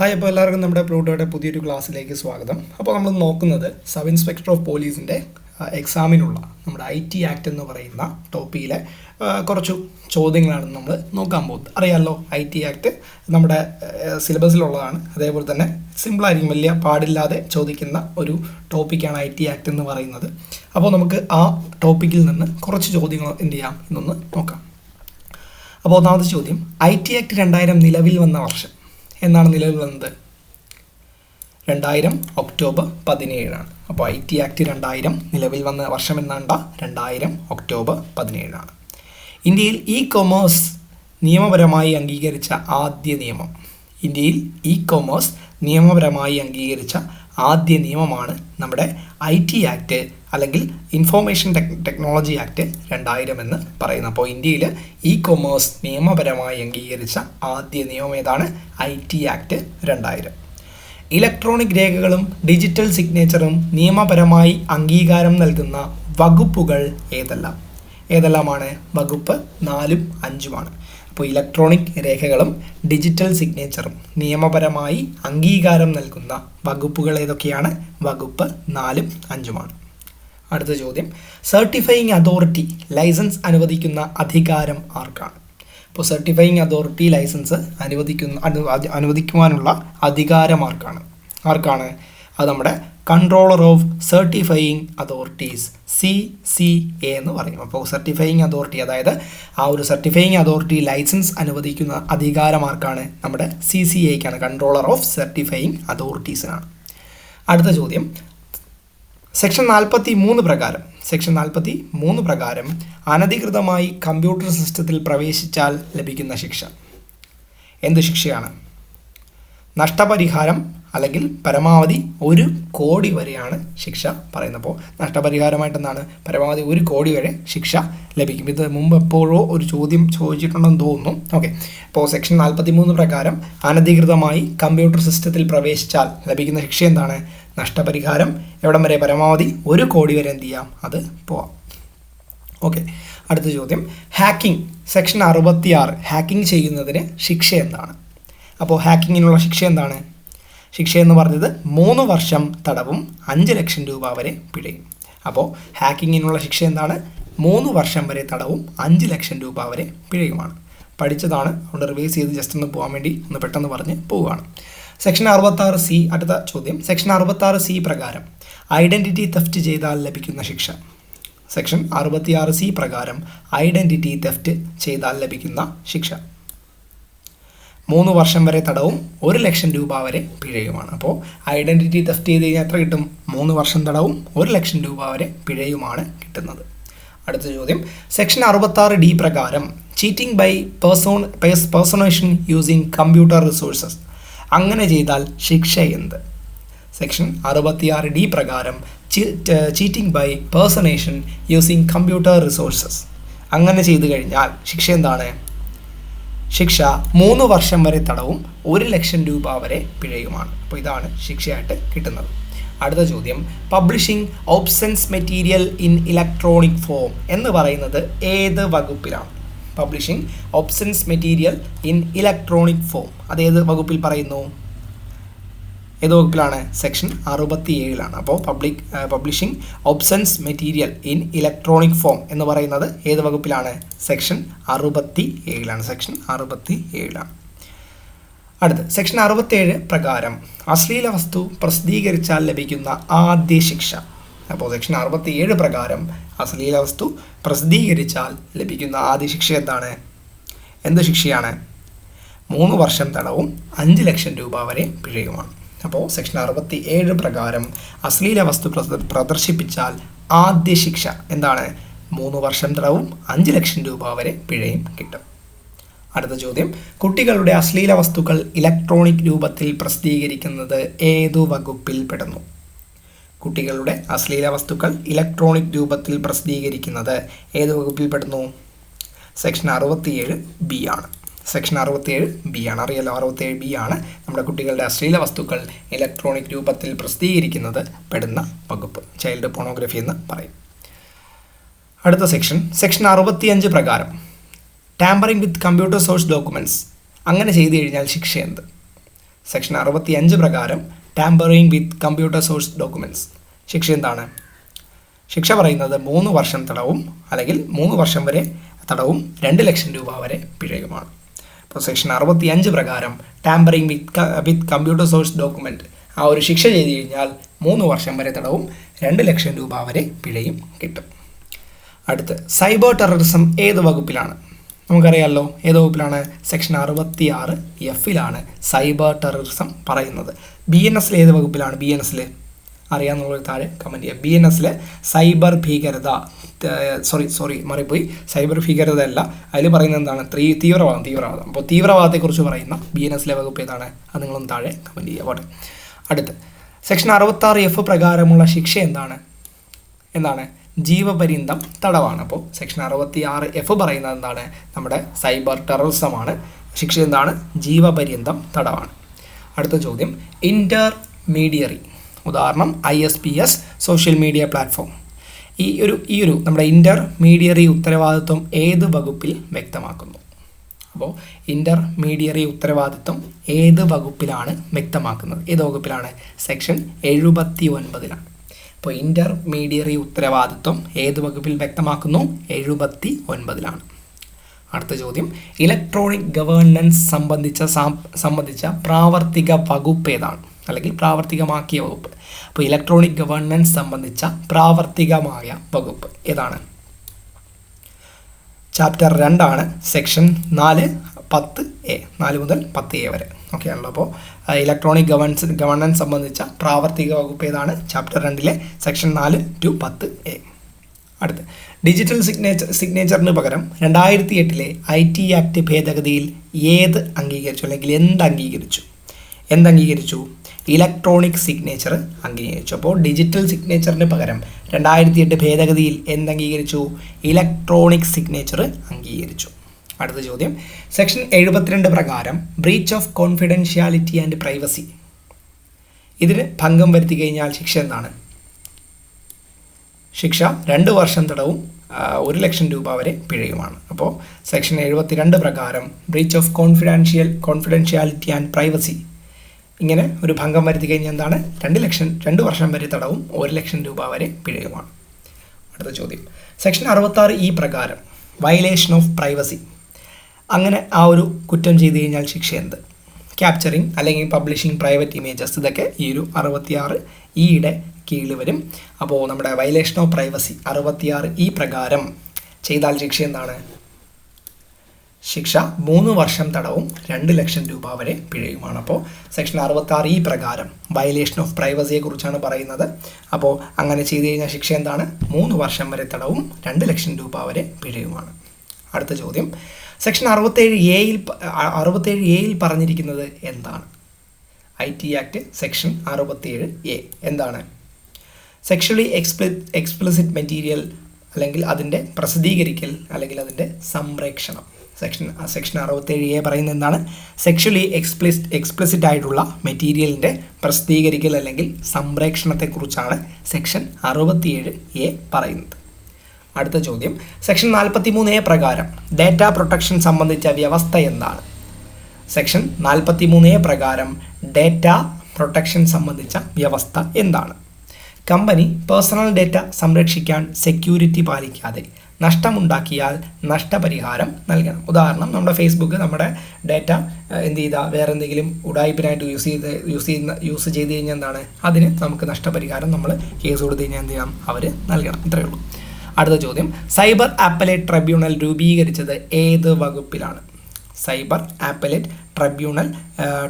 Hi അപ്പോൾ എല്ലാവർക്കും നമ്മുടെ പ്ലൂട്ടോയുടെ പുതിയൊരു ക്ലാസ്സിലേക്ക് സ്വാഗതം. അപ്പോൾ നമ്മൾ നോക്കുന്നത് സബ് ഇൻസ്പെക്ടർ ഓഫ് പോലീസിന്റെ എക്സാമിനുള്ള നമ്മുടെ ഐ ടി ആക്ട് എന്ന് പറയുന്ന ടോപ്പിയിലെ കുറച്ച് ചോദ്യങ്ങളാണ് നമ്മൾ നോക്കാൻ പോകുന്നത്. അറിയാമല്ലോ ഐ ടി ആക്ട് നമ്മുടെ സിലബസിലുള്ളതാണ്. അതേപോലെ തന്നെ സിമ്പിളായിരിക്കും വലിയ പാടില്ലാതെ ചോദിക്കുന്ന ഒരു ടോപ്പിക്കാണ് ഐ ടി ആക്ട് എന്ന് പറയുന്നത്. അപ്പോൾ നമുക്ക് ആ ടോപ്പിക്കിൽ നിന്ന് കുറച്ച് ചോദ്യങ്ങൾ എന്ത് ചെയ്യാം എന്നൊന്ന് നോക്കാം. അപ്പോൾ ഒന്നാമത്തെ ചോദ്യം ഐ ടി ആക്ട് രണ്ടായിരം നിലവിൽ വന്ന വർഷം എന്നാണ് നിലവിൽ വന്നത്. രണ്ടായിരം ഒക്ടോബർ പതിനേഴാണ്. അപ്പോൾ ഐ ടി ആക്ട് രണ്ടായിരം നിലവിൽ വന്ന വർഷം എന്നാണ്ട? രണ്ടായിരം ഒക്ടോബർ പതിനേഴാണ്. ഇന്ത്യയിൽ ഇ കൊമേഴ്സ് നിയമപരമായി അംഗീകരിച്ച ആദ്യ നിയമം. ഇന്ത്യയിൽ ഇ കൊമേഴ്സ് നിയമപരമായി അംഗീകരിച്ച ആദ്യ നിയമമാണ് നമ്മുടെ ഐ ടി ആക്ട് അല്ലെങ്കിൽ ഇൻഫോർമേഷൻ ടെക് ടെക്നോളജി ആക്ട് രണ്ടായിരം എന്ന് പറയുന്നത് അപ്പോൾ ഇന്ത്യയിൽ ഇ കൊമേഴ്സ് നിയമപരമായി അംഗീകരിച്ച ആദ്യ നിയമം ഏതാണ്? ഐ ടി ആക്ട് രണ്ടായിരം. ഇലക്ട്രോണിക് രേഖകളും ഡിജിറ്റൽ സിഗ്നേച്ചറും നിയമപരമായി അംഗീകാരം നൽകുന്ന വകുപ്പുകൾ ഏതെല്ലാം? ഏതെല്ലാമാണ്? വകുപ്പ് നാലും അഞ്ചുമാണ്. അപ്പോൾ ഇലക്ട്രോണിക് രേഖകളും ഡിജിറ്റൽ സിഗ്നേച്ചറും നിയമപരമായി അംഗീകാരം നൽകുന്ന വകുപ്പുകൾ ഏതൊക്കെയാണ്? വകുപ്പ് നാലും അഞ്ചുമാണ്. അടുത്ത ചോദ്യം. സർട്ടിഫൈയിങ് അതോറിറ്റി ലൈസൻസ് അനുവദിക്കുന്ന അധികാരം ആർക്കാണ്? ഇപ്പോൾ സർട്ടിഫൈയിങ് അതോറിറ്റി ലൈസൻസ് അനുവദിക്കുന്ന അനുവദിക്കുവാനുള്ള അധികാരം ആർക്കാണ്? ആർക്കാണ്? അത് നമ്മുടെ controller of certifying authorities C C A എന്ന് പറയും അപ്പോൾ സർട്ടിഫൈയിങ് അതോറിറ്റി അതായത് ആ ഒരു സർട്ടിഫൈയിങ് അതോറിറ്റി ലൈസൻസ് അനുവദിക്കുന്ന അധികാരമാർക്കാണ് നമ്മുടെ സി സി എക്കാണ് കൺട്രോളർ ഓഫ് സർട്ടിഫൈയിങ് അതോറിറ്റീസിനാണ് അടുത്ത ചോദ്യം. സെക്ഷൻ നാൽപ്പത്തി മൂന്ന് പ്രകാരം സെക്ഷൻ നാൽപ്പത്തി മൂന്ന് പ്രകാരം അനധികൃതമായി കമ്പ്യൂട്ടർ സിസ്റ്റത്തിൽ പ്രവേശിച്ചാൽ ലഭിക്കുന്ന ശിക്ഷ. എന്ത് ശിക്ഷയാണ്? നഷ്ടപരിഹാരം അല്ലെങ്കിൽ പരമാവധി ഒരു കോടി വരെയാണ് ശിക്ഷ പറയുന്നപ്പോൾ നഷ്ടപരിഹാരമായിട്ടെന്നാണ് പരമാവധി ഒരു കോടി വരെ ശിക്ഷ ലഭിക്കും. ഇത് മുമ്പ് എപ്പോഴോ ഒരു ചോദ്യം ചോദിച്ചിട്ടുണ്ടെന്ന് തോന്നുന്നു. ഓക്കെ. അപ്പോൾ സെക്ഷൻ നാൽപ്പത്തി മൂന്ന് പ്രകാരം അനധികൃതമായി കമ്പ്യൂട്ടർ സിസ്റ്റത്തിൽ പ്രവേശിച്ചാൽ ലഭിക്കുന്ന ശിക്ഷ എന്താണ്? നഷ്ടപരിഹാരം എവിടം വരെ പരമാവധി ഒരു കോടി വരെ എന്ത് ചെയ്യാം? അത് പോവാം. ഓക്കെ അടുത്ത ചോദ്യം. ഹാക്കിംഗ് സെക്ഷൻ അറുപത്തിയാറ്. ഹാക്കിംഗ് ചെയ്യുന്നതിന് ശിക്ഷ എന്താണ്? അപ്പോൾ ഹാക്കിങ്ങിനുള്ള ശിക്ഷ എന്താണ്? ശിക്ഷ എന്ന് പറഞ്ഞത് മൂന്ന് വർഷം തടവും അഞ്ച് ലക്ഷം രൂപ വരെ പിഴയും. അപ്പോൾ ഹാക്കിങ്ങിനുള്ള ശിക്ഷ എന്താണ്? മൂന്ന് വർഷം വരെ തടവും അഞ്ച് ലക്ഷം രൂപ വരെ പിഴയുമാണ്. പഠിച്ചതാണ്. അതുകൊണ്ട് റിവൈസ് ചെയ്ത് ജസ്റ്റ് ഒന്ന് പോകാൻ വേണ്ടി ഒന്ന് പെട്ടെന്ന് പറഞ്ഞ് പോവുകയാണ്. സെക്ഷൻ അറുപത്താറ് സി അടുത്ത ചോദ്യം. സെക്ഷൻ അറുപത്താറ് സി പ്രകാരം ഐഡന്റിറ്റി തെഫ്റ്റ് ചെയ്താൽ ലഭിക്കുന്ന ശിക്ഷ. സെക്ഷൻ അറുപത്തിയാറ് സി പ്രകാരം ഐഡന്റിറ്റി തെഫ്റ്റ് ചെയ്താൽ ലഭിക്കുന്ന ശിക്ഷ. മൂന്ന് വർഷം വരെ തടവും ഒരു ലക്ഷം രൂപ വരെ പിഴയുമാണ്. അപ്പോൾ ഐഡന്റിറ്റി തെഫ്റ്റ് ചെയ്ത് കഴിഞ്ഞാൽ എത്ര കിട്ടും? മൂന്ന് വർഷം തടവും ഒരു ലക്ഷം രൂപ വരെ പിഴയുമാണ് കിട്ടുന്നത്. അടുത്ത ചോദ്യം. സെക്ഷൻ അറുപത്താറ് ഡി പ്രകാരം cheating by person personation using computer resources അങ്ങനെ ചെയ്താൽ ശിക്ഷ എന്ത്? സെക്ഷൻ അറുപത്തിയാറ് ഡി പ്രകാരം cheating by personation using computer resources അങ്ങനെ ചെയ്തു കഴിഞ്ഞാൽ ശിക്ഷ എന്താണ്? ശിക്ഷ മൂന്ന് വർഷം വരെ തടവും ഒരു ലക്ഷം രൂപ വരെ പിഴയുമാണ്. അപ്പോൾ ഇതാണ് ശിക്ഷയായിട്ട് കിട്ടുന്നത്. അടുത്ത ചോദ്യം. Publishing options material in electronic form എന്ന് പറയുന്നത് ഏത് വകുപ്പിലാണ്? Publishing options material in electronic form അതേത് വകുപ്പിൽ പറയുന്നു? ഏത് വകുപ്പിലാണ്? സെക്ഷൻ അറുപത്തി ഏഴിലാണ് അപ്പോൾ public publishing options material in electronic form എന്ന് പറയുന്നത് ഏത് വകുപ്പിലാണ്? സെക്ഷൻ അറുപത്തി ഏഴിലാണ് സെക്ഷൻ അറുപത്തി ഏഴിലാണ് അടുത്ത് സെക്ഷൻ അറുപത്തേഴ് പ്രകാരം അശ്ലീല വസ്തു പ്രസിദ്ധീകരിച്ചാൽ ലഭിക്കുന്ന ആദ്യ ശിക്ഷ. അപ്പോൾ സെക്ഷൻ അറുപത്തി ഏഴ് പ്രകാരം അശ്ലീല വസ്തു പ്രസിദ്ധീകരിച്ചാൽ ലഭിക്കുന്ന ആദ്യ ശിക്ഷ എന്താണ്? എന്ത് ശിക്ഷയാണ്? മൂന്ന് വർഷം തടവും അഞ്ച് ലക്ഷം രൂപ വരെ പിഴയുമാണ്. അപ്പോൾ സെക്ഷൻ അറുപത്തി ഏഴ് പ്രകാരം അശ്ലീല വസ്തു പ്രദർശിപ്പിച്ചാൽ ആദ്യ ശിക്ഷ എന്താണ്? മൂന്ന് വർഷം തടവും അഞ്ച് ലക്ഷം രൂപ വരെ പിഴയും കിട്ടും. അടുത്ത ചോദ്യം. കുട്ടികളുടെ അശ്ലീല വസ്തുക്കൾ ഇലക്ട്രോണിക് രൂപത്തിൽ പ്രസിദ്ധീകരിക്കുന്നത് ഏതു വകുപ്പിൽ പെടുന്നു കുട്ടികളുടെ അശ്ലീല വസ്തുക്കൾ ഇലക്ട്രോണിക് രൂപത്തിൽ പ്രസിദ്ധീകരിക്കുന്നത് ഏത് വകുപ്പിൽപ്പെടുന്നു? സെക്ഷൻ അറുപത്തിയേഴ് ബി ആണ്. സെക്ഷൻ അറുപത്തിയേഴ് ബി ആണ്. അറിയാലോ അറുപത്തിയേഴ് ബി ആണ് നമ്മുടെ കുട്ടികളുടെ അശ്ലീല വസ്തുക്കൾ ഇലക്ട്രോണിക് രൂപത്തിൽ പ്രസിദ്ധീകരിക്കുന്നത് പെടുന്ന വകുപ്പ്. ചൈൽഡ് പോണോഗ്രഫി എന്ന് പറയും. അടുത്ത സെക്ഷൻ സെക്ഷൻ അറുപത്തിയഞ്ച് പ്രകാരം tampering with computer source documents അങ്ങനെ ചെയ്തു കഴിഞ്ഞാൽ ശിക്ഷ എന്ത്? സെക്ഷൻ അറുപത്തിയഞ്ച് പ്രകാരം tampering with computer source documents ശിക്ഷ എന്താണ്? ശിക്ഷ പറയുന്നത് മൂന്ന് വർഷം തടവും അല്ലെങ്കിൽ മൂന്ന് വർഷം വരെ തടവും രണ്ട് ലക്ഷം രൂപ വരെ പിഴയുമാണ്. അപ്പോൾ സെക്ഷൻ അറുപത്തി അഞ്ച് പ്രകാരം tampering with with computer source document ആ ഒരു ശിക്ഷ ചെയ്ത് കഴിഞ്ഞാൽ മൂന്ന് വർഷം വരെ തടവും രണ്ട് ലക്ഷം രൂപ വരെ പിഴയും കിട്ടും. അടുത്ത് സൈബർ ടെററിസം ഏത് വകുപ്പിലാണ്? നമുക്കറിയാമല്ലോ ഏത് വകുപ്പിലാണ് സെക്ഷൻ അറുപത്തി ആറ് എഫിലാണ് സൈബർ ടെററിസം പറയുന്നത്. ബി എൻ എസിൽ ഏത് വകുപ്പിലാണ് ബി എൻ എസിൽ അറിയാമെന്നുള്ളവർ താഴെ കമന്റ് ചെയ്യുക. ബി എൻ എസിൽ സൈബർ ഭീകരത സോറി സോറി മാറിപ്പോയി സൈബർ ഭീകരത അല്ല അതിൽ പറയുന്നത് എന്താണ്? തീവ്രവാദം തീവ്രവാദം. അപ്പോൾ തീവ്രവാദത്തെക്കുറിച്ച് പറയുന്ന ബി എൻ എസിലെ വകുപ്പ് ഏതാണ്? അത് നിങ്ങളൊന്ന് താഴെ കമന്റ് ചെയ്യുക. പോട്ടെ. അടുത്ത്. സെക്ഷൻ അറുപത്താറ് എഫ് പ്രകാരമുള്ള ശിക്ഷ എന്താണ്? എന്താണ്? ജീവപര്യന്തം തടവാണ്. അപ്പോൾ സെക്ഷൻ അറുപത്തി ആറ് എഫ് പറയുന്നത് എന്താണ്? നമ്മുടെ സൈബർ ടെററിസമാണ് ശിക്ഷ എന്താണ്? ജീവപര്യന്തം തടവാണ്. അടുത്ത ചോദ്യം. ഇന്റർമീഡിയറി ഉദാഹരണം I S P S social media platform ഈ ഒരു ഈ ഒരു നമ്മുടെ ഇന്റർമീഡിയറി ഉത്തരവാദിത്വം ഏത് വകുപ്പിൽ വ്യക്തമാക്കുന്നു? അപ്പോൾ ഇന്റർമീഡിയറി ഉത്തരവാദിത്വം ഏത് വകുപ്പിലാണ് വ്യക്തമാക്കുന്നത്? ഏത് വകുപ്പിലാണ്? സെക്ഷൻ എഴുപത്തി ഒൻപതിലാണ് അപ്പോൾ ഇന്റർമീഡിയറി ഉത്തരവാദിത്വം ഏത് വകുപ്പിൽ വ്യക്തമാക്കുന്നു? എഴുപത്തി ഒൻപതിലാണ് അടുത്ത ചോദ്യം. ഇലക്ട്രോണിക് ഗവേണൻസ് സംബന്ധിച്ച സംബന്ധിച്ച പ്രാവർത്തിക വകുപ്പ് ഏതാണ്? അല്ലെങ്കിൽ പ്രാവർത്തികമാക്കിയ വകുപ്പ്. അപ്പോൾ ഇലക്ട്രോണിക് ഗവേണൻസ് സംബന്ധിച്ച പ്രാവർത്തികമായ വകുപ്പ് ഏതാണ്? ചാപ്റ്റർ രണ്ടാണ് സെക്ഷൻ നാല് പത്ത് എ നാല് മുതൽ പത്ത് എ വരെ. ഓക്കെ ആണല്ലോ അപ്പോൾ ഇലക്ട്രോണിക് ഗവേൺസ് ഗവർണൻസ് സംബന്ധിച്ച പ്രാവർത്തിക വകുപ്പ് ഏതാണ്? ചാപ്റ്റർ രണ്ടിലെ സെക്ഷൻ നാല് ടു പത്ത് എ അടുത്ത്. ഡിജിറ്റൽ സിഗ്നേച്ചർ സിഗ്നേച്ചറിന് പകരം രണ്ടായിരത്തി എട്ടിലെ ഐ ടി ആക്ട് ഭേദഗതിയിൽ ഏത് അംഗീകരിച്ചു? അല്ലെങ്കിൽ എന്ത് അംഗീകരിച്ചു? എന്ത് അംഗീകരിച്ചു? ഇലക്ട്രോണിക് സിഗ്നേച്ചർ അംഗീകരിച്ചു. അപ്പോൾ ഡിജിറ്റൽ സിഗ്നേച്ചറിന് പകരം രണ്ടായിരത്തി എട്ട് ഭേദഗതിയിൽ എന്ത് അംഗീകരിച്ചു? ഇലക്ട്രോണിക് സിഗ്നേച്ചർ അംഗീകരിച്ചു. അടുത്ത ചോദ്യം. സെക്ഷൻ എഴുപത്തിരണ്ട് പ്രകാരം breach of confidentiality and privacy ഇതിന് ഭംഗം വരുത്തി കഴിഞ്ഞാൽ ശിക്ഷ എന്താണ്? ശിക്ഷ രണ്ട് വർഷം തടവും ഒരു ലക്ഷം രൂപ വരെ പിഴയുമാണ്. അപ്പോൾ സെക്ഷൻ എഴുപത്തിരണ്ട് പ്രകാരം breach of confidential confidentiality and privacy ഇങ്ങനെ ഒരു ഭംഗം വരുത്തി കഴിഞ്ഞാൽ എന്താണ്? രണ്ട് ലക്ഷം രണ്ട് വർഷം വരെ തടവും ഒരു ലക്ഷം രൂപ വരെ പിഴയുമാണ്. അടുത്ത ചോദ്യം. സെക്ഷൻ അറുപത്താറ് ഈ പ്രകാരം വയലേഷൻ ഓഫ് പ്രൈവസി അങ്ങനെ ആ ഒരു കുറ്റം ചെയ്തു കഴിഞ്ഞാൽ ശിക്ഷ എന്ത്? ക്യാപ്ചറിങ് അല്ലെങ്കിൽ പബ്ലിഷിംഗ് പ്രൈവറ്റ് ഇമേജസ് ഇതൊക്കെ ഈ ഒരു അറുപത്തിയാറ് ഇയുടെ കീഴിൽ വരും. അപ്പോൾ നമ്മുടെ വയലേഷൻ ഓഫ് പ്രൈവസി അറുപത്തിയാറ് ഈ പ്രകാരം ചെയ്താൽ ശിക്ഷ എന്താണ്? ശിക്ഷ മൂന്ന് വർഷം തടവും രണ്ട് ലക്ഷം രൂപ വരെ പിഴയുമാണ്. അപ്പോൾ സെക്ഷൻ അറുപത്താറ് ഈ പ്രകാരം വയലേഷൻ ഓഫ് പ്രൈവസിയെക്കുറിച്ചാണ് പറയുന്നത്. അപ്പോൾ അങ്ങനെ ചെയ്തു കഴിഞ്ഞാൽ ശിക്ഷ എന്താണ്? മൂന്ന് വർഷം വരെ തടവും രണ്ട് ലക്ഷം രൂപ വരെ പിഴയുമാണ്. അടുത്ത ചോദ്യം. സെക്ഷൻ അറുപത്തേഴ് എയിൽ അറുപത്തേഴ് എയിൽ പറഞ്ഞിരിക്കുന്നത് എന്താണ്? ഐ ടി ആക്ട് സെക്ഷൻ അറുപത്തേഴ് എ എന്താണ്? സെക്ഷലി എക്സ്പ്ലി എക്സ്പ്ലിസിറ്റ് മെറ്റീരിയൽ അല്ലെങ്കിൽ അതിന്റെ പ്രസിദ്ധീകരിക്കൽ അല്ലെങ്കിൽ അതിന്റെ സംരക്ഷണം സെക്ഷൻ സെക്ഷൻ അറുപത്തേഴ് എ പറയുന്നത് എന്താണ്? സെക്ഷലി എക്സ്പ്ലിസ് എക്സ്പ്ലിസിറ്റ് ആയിട്ടുള്ള മെറ്റീരിയലിന്റെ പ്രസിദ്ധീകരിക്കൽ അല്ലെങ്കിൽ സംരക്ഷണത്തെക്കുറിച്ചാണ് സെക്ഷൻ അറുപത്തിയേഴ് എ പറയുന്നത്. അടുത്ത ചോദ്യം. സെക്ഷൻ നാൽപ്പത്തി മൂന്ന് എ പ്രകാരം ഡേറ്റ പ്രൊട്ടക്ഷൻ സംബന്ധിച്ച വ്യവസ്ഥ എന്താണ്? സെക്ഷൻ നാൽപ്പത്തി മൂന്ന് എ പ്രകാരം ഡേറ്റ പ്രൊട്ടക്ഷൻ സംബന്ധിച്ച വ്യവസ്ഥ എന്താണ്? കമ്പനി പേഴ്സണൽ ഡേറ്റ സംരക്ഷിക്കാൻ സെക്യൂരിറ്റി പാലിക്കാതെ നഷ്ടമുണ്ടാക്കിയാൽ നഷ്ടപരിഹാരം നൽകണം. ഉദാഹരണം നമ്മുടെ ഫേസ്ബുക്ക് നമ്മുടെ ഡേറ്റ എന്ത് ചെയ്താൽ വേറെ എന്തെങ്കിലും ഉടായ്പിനായിട്ട് യൂസ് ചെയ്ത് യൂസ് ചെയ്യുന്ന യൂസ് ചെയ്ത് കഴിഞ്ഞാൽ എന്താണ്? അതിന് നമുക്ക് നഷ്ടപരിഹാരം നമ്മൾ കേസ് കൊടുത്തു കഴിഞ്ഞാൽ എന്ത് ചെയ്യണം അവർ നൽകണം. ഇത്രയേ ഉള്ളൂ. അടുത്ത ചോദ്യം. സൈബർ ആപ്പലേറ്റ് ട്രിബ്യൂണൽ രൂപീകരിച്ചത് ഏത് വകുപ്പിലാണ്? Cyber appellate tribunal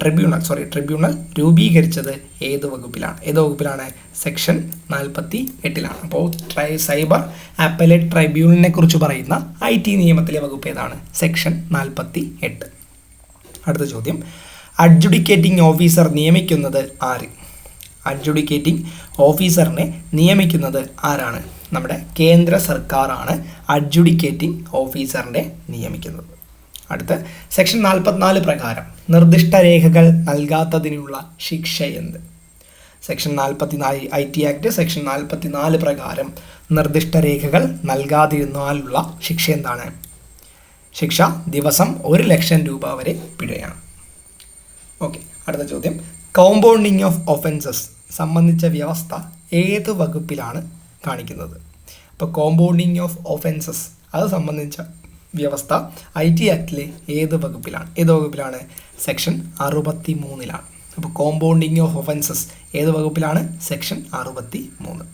tribunal sorry tribunal രൂപീകരിച്ചത് ഏത് വകുപ്പിലാണ്? ഏത് വകുപ്പിലാണ്? സെക്ഷൻ നാൽപ്പത്തി എട്ടിലാണ് അപ്പോൾ ട്രൈ സൈബർ ആപ്പലേറ്റ് ട്രൈബ്യൂണലിനെ കുറിച്ച് പറയുന്ന ഐ ടി നിയമത്തിലെ വകുപ്പ് ഏതാണ്? സെക്ഷൻ നാൽപ്പത്തി എട്ട് അടുത്ത ചോദ്യം. അഡ്ജുഡിക്കേറ്റിംഗ് ഓഫീസർ നിയമിക്കുന്നത് ആര്? അഡ്ജുഡിക്കേറ്റിംഗ് ഓഫീസറിനെ നിയമിക്കുന്നത് ആരാണ്? നമ്മുടെ കേന്ദ്ര സർക്കാരാണ് അഡ്ജുഡിക്കേറ്റിംഗ് ഓഫീസറിനെ നിയമിക്കുന്നത്. അടുത്ത സെക്ഷൻ നാൽപ്പത്തിനാല് പ്രകാരം നിർദ്ദിഷ്ട രേഖകൾ നൽകാത്തതിനുള്ള ശിക്ഷ എന്ത്? സെക്ഷൻ നാൽപ്പത്തിനാല് ഐ ടി ആക്ട് സെക്ഷൻ നാൽപ്പത്തിനാല് പ്രകാരം നിർദ്ദിഷ്ട രേഖകൾ നൽകാതിരുന്നാലുള്ള ശിക്ഷ എന്താണ്? ശിക്ഷ ദിവസം ഒരു ലക്ഷം രൂപ വരെ പിഴയാണ്. ഓക്കെ അടുത്ത ചോദ്യം. കോമ്പൗണ്ടിങ് ഓഫ് ഒഫൻസസ് സംബന്ധിച്ച വ്യവസ്ഥ ഏത് വകുപ്പിലാണ് കാണിക്കുന്നത്. അപ്പോൾ കോമ്പൗണ്ടിങ് ഓഫ് ഒഫൻസസ് അത് സംബന്ധിച്ച വ്യവസ്ഥ ഐ ടി ആക്ടിലെ ഏത് വകുപ്പിലാണ്? ഏത് വകുപ്പിലാണ്? സെക്ഷൻ അറുപത്തി മൂന്നിലാണ് അപ്പോൾ കോമ്പൗണ്ടിങ് ഓഫ് ഒഫൻസസ് ഏത് വകുപ്പിലാണ്? സെക്ഷൻ അറുപത്തി മൂന്ന്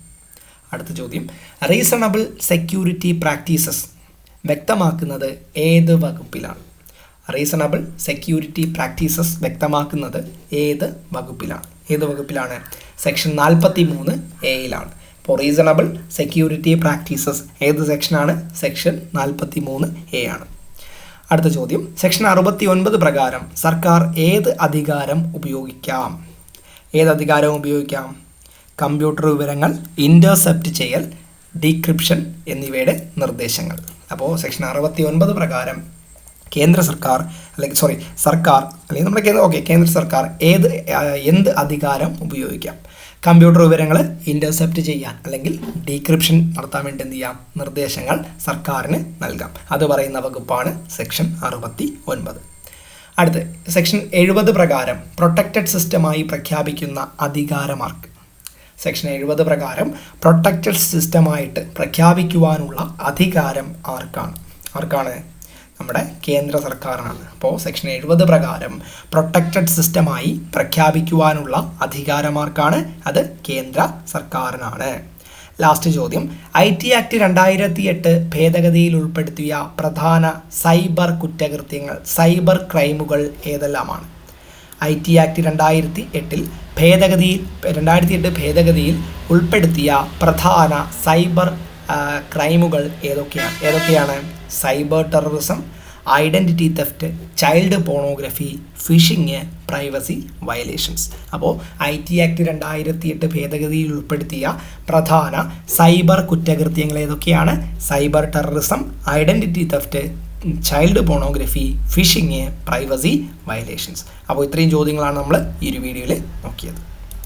അടുത്ത ചോദ്യം. റീസണബിൾ സെക്യൂരിറ്റി പ്രാക്ടീസസ് വ്യക്തമാക്കുന്നത് ഏത് വകുപ്പിലാണ്? റീസണബിൾ സെക്യൂരിറ്റി പ്രാക്ടീസസ് വ്യക്തമാക്കുന്നത് ഏത് വകുപ്പിലാണ്? ഏത് വകുപ്പിലാണ്? സെക്ഷൻ നാൽപ്പത്തി മൂന്ന് എയിലാണ് അപ്പോൾ റീസണബിൾ സെക്യൂരിറ്റി പ്രാക്ടീസസ് ഏത് സെക്ഷനാണ് സെക്ഷൻ നാൽപ്പത്തി മൂന്ന് എ ആണ്. അടുത്ത ചോദ്യം. സെക്ഷൻ അറുപത്തി ഒൻപത് പ്രകാരം സർക്കാർ ഏത് അധികാരം ഉപയോഗിക്കാം? ഏത് അധികാരം ഉപയോഗിക്കാം? കമ്പ്യൂട്ടർ വിവരങ്ങൾ ഇന്റർസെപ്റ്റ് ചെയ്യൽ ഡീക്രിപ്ഷൻ എന്നിവയുടെ നിർദ്ദേശങ്ങൾ. അപ്പോൾ സെക്ഷൻ അറുപത്തി ഒൻപത് പ്രകാരം കേന്ദ്ര സർക്കാർ അല്ലെങ്കിൽ സോറി സർക്കാർ അല്ലെങ്കിൽ നമ്മുടെ കേന്ദ്ര ഓക്കെ കേന്ദ്ര സർക്കാർ ഏത് എന്ത് അധികാരം ഉപയോഗിക്കാം? കമ്പ്യൂട്ടർ വിവരങ്ങൾ ഇന്റർസെപ്റ്റ് ചെയ്യാൻ അല്ലെങ്കിൽ ഡീക്രിപ്ഷൻ നടത്താൻ വേണ്ടി എന്ത് ചെയ്യാം? നിർദ്ദേശങ്ങൾ സർക്കാരിന് നൽകാം. അത് പറയുന്ന വകുപ്പാണ് സെക്ഷൻ അറുപത്തി ഒൻപത് അടുത്ത് സെക്ഷൻ എഴുപത് പ്രകാരം പ്രൊട്ടക്റ്റഡ് സിസ്റ്റമായി പ്രഖ്യാപിക്കുന്ന അധികാരമാർക്ക് സെക്ഷൻ എഴുപത് പ്രകാരം പ്രൊട്ടക്റ്റഡ് സിസ്റ്റമായിട്ട് പ്രഖ്യാപിക്കുവാനുള്ള അധികാരം ആർക്കാണ്? ആർക്കാണ്? നമ്മുടെ കേന്ദ്ര സർക്കാരിനാണ്. അപ്പോൾ സെക്ഷൻ എഴുപത് പ്രകാരം പ്രൊട്ടക്റ്റഡ് സിസ്റ്റമായി പ്രഖ്യാപിക്കുവാനുള്ള അധികാരമാർക്കാണ് അത് കേന്ദ്ര സർക്കാരിനാണ്. ലാസ്റ്റ് ചോദ്യം. ഐ ടി ആക്ട് രണ്ടായിരത്തി എട്ട് ഭേദഗതിയിൽ ഉൾപ്പെടുത്തിയ പ്രധാന സൈബർ കുറ്റകൃത്യങ്ങൾ സൈബർ ക്രൈമുകൾ ഏതെല്ലാമാണ്? ഐ ടി ആക്ട് രണ്ടായിരത്തി എട്ടിൽ ഭേദഗതിയിൽ രണ്ടായിരത്തി എട്ട് ഭേദഗതിയിൽ ഉൾപ്പെടുത്തിയ പ്രധാന സൈബർ ക്രൈമുകൾ ഏതൊക്കെയാണ് ഏതൊക്കെയാണ്? Cyber terrorism identity theft child pornography phishing privacy violations. അപ്പോൾ ഐ ടി ആക്ട് രണ്ടായിരത്തി എട്ട് ഭേദഗതിയിൽ ഉൾപ്പെടുത്തിയ പ്രധാന സൈബർ കുറ്റകൃത്യങ്ങൾ ഏതൊക്കെയാണ്? Cyber terrorism identity theft child pornography phishing privacy violations. അപ്പോൾ ഇത്രയും ചോദ്യങ്ങളാണ് നമ്മൾ ഈ ഒരു വീഡിയോയിൽ നോക്കിയത്.